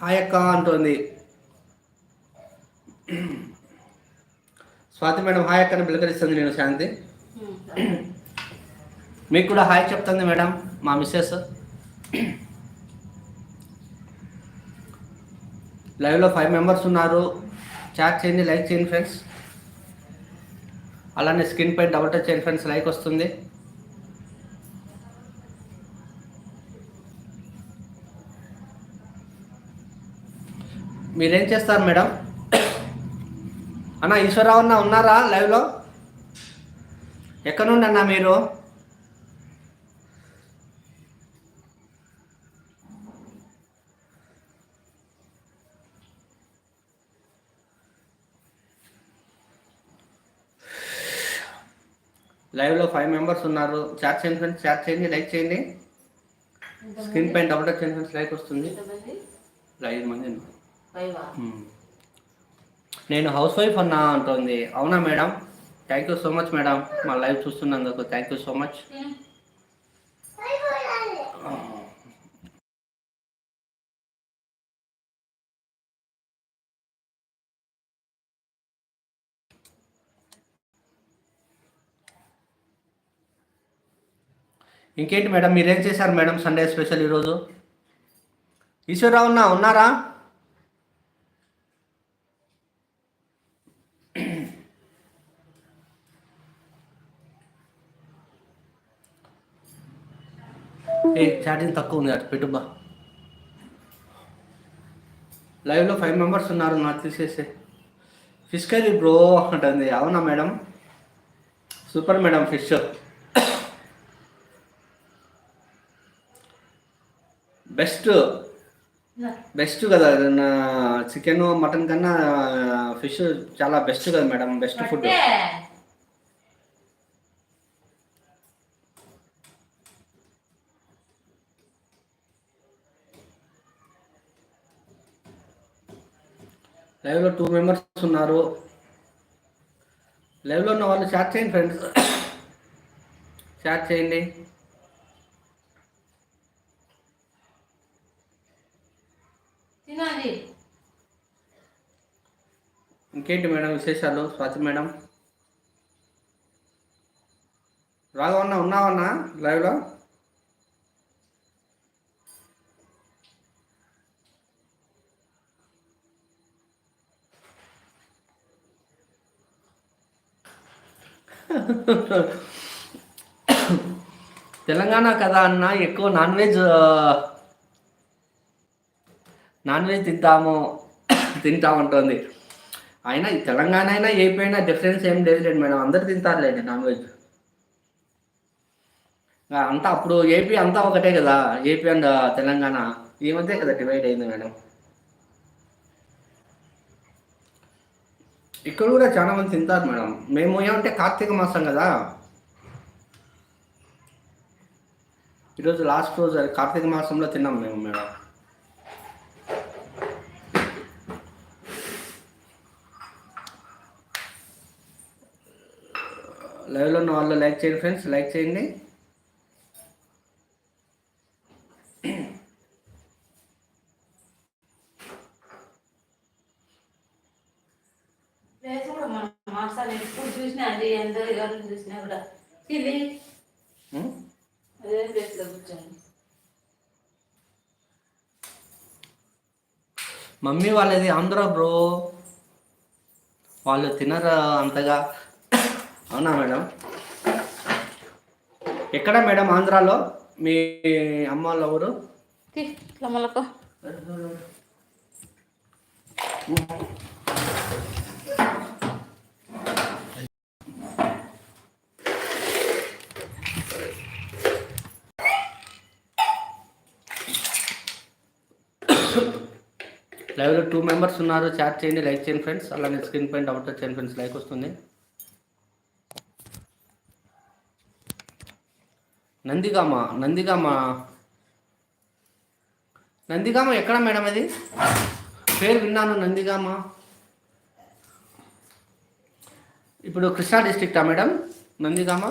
Hi అక్క అంటుంది. Swathi madam hi అక్కని పిలకరిస్తుంది నేను శాంతి. మీకు కూడా హాయ్ చెప్తుంది మేడం మా మిస్సెస్. లైవ్లో ఫైవ్ మెంబర్స్ ఉన్నారు. చాట్ చేయండి లైక్ చేయండి ఫ్రెండ్స్ అలానే స్క్రీన్ పై డబుల్ టచ్ చేయండి ఫ్రెండ్స్ లైక్ వస్తుంది. మీరేం చేస్తారు మేడం? అన్న ఈశ్వరరావు అన్న ఉన్నారా లైవ్లో? ఎక్కడ నుండి అన్న మీరు? లైవ్లో ఫైవ్ మెంబర్స్ ఉన్నారు. చాట్ చేయండి ఫ్రెండ్స్ చాట్ చేయండి లైక్ చేయండి. స్క్రీన్ పైన డబుల్ టచ్ చేయండి ఫ్రెండ్స్ లైక్ వస్తుంది. ఐదు మంది. నేను హౌస్ వైఫ్ అన్నా అంటుంది. అవునా madam? Thank you so much madam. మా లైవ్ చూస్తున్నందుకు థ్యాంక్ యూ సో మచ్ ఇంకేంటి మేడం? మీరేం చేశారు మేడం సండే స్పెషల్ ఈరోజు? ఈశ్వరరావు ఉన్నా ఉన్నారా? ఏ ఛార్జింగ్ తక్కువ ఉంది అటు పెట్టుబా. లైవ్లో ఫైవ్ మెంబర్స్ ఉన్నారు నాకు తీసేసే. ఫిష్ కర్రీ బ్రో అంటుంది అవునా madam? Super madam fish best best కదా నా చికెన్ మటన్ కన్నా ఫిష్ చాలా బెస్ట్ కదా మేడం బెస్ట్ ఫుడ్ లైవ్లో టూ మెంబర్స్ ఉన్నారు. లైవ్లో ఉన్న వాళ్ళు చాట్ చేయండి ఫ్రెండ్స్ చాట్ చేయండి. ఇంకేంటి మేడం విశేషాలు? స్వాతి మేడం. రాఘవన్న ఉన్నావన్నా లైవ్లో? తెలంగాణ కదా అన్న ఎక్కువ నాన్ వెజ్ నాన్ వెజ్ తింటాము తింటామంటుంది అయినా తెలంగాణ అయినా ఏపీ అయినా డిఫరెన్స్ ఏం లేదు మేడం అందరు తింటారులేండి నాన్ వెజ్. అంతా అప్పుడు ఏపీ అంతా ఒకటే కదా ఏపీ అండ్ తెలంగాణ ఈ మధ్య కదా డివైడ్ అయింది మేడం. ఇక్కడ కూడా చాలా మంది తింటారు మేడం. మేము ఏమంటే కార్తీక మాసం కదా. ఈరోజు లాస్ట్ రోజు అది కార్తీక మాసంలో తిన్నాం మేము మేడం. లైవ్లో ఉన్న వాళ్ళు లైక్ చేయండి ఫ్రెండ్స్. లైక్ చేయండి ప్లేస్ కూడా మనం మాసాలు ఎప్పుడు చూసినా అది ఎంత ఎవరిని చూసినా కూడా. ఇది? అదే కూర్చోండి మమ్మీ వాళ్ళది ఆంధ్ర బ్రో. వాళ్ళు తినరు అంతగా? అవునా మేడం? ఎక్కడ మేడం ఆంధ్రాలో? మీ అమ్మ వాళ్ళ ఇట్లా మొలక లైవ్లో టూ మెంబర్స్ ఉన్నారు. చాట్ చేయండి లైక్ చేయండి ఫ్రెండ్స్. అలానే స్క్రీన్ పైన అవుట్ టచ్ చేయండి ఫ్రెండ్స్. లైక్ వస్తుంది. నందిగామ నందిగామ. నందిగామ ఎక్కడ మేడం అది? పేరు విన్నాను నందిగామ. ఇప్పుడు కృష్ణా డిస్ట్రిక్టా మేడం? నందిగామ?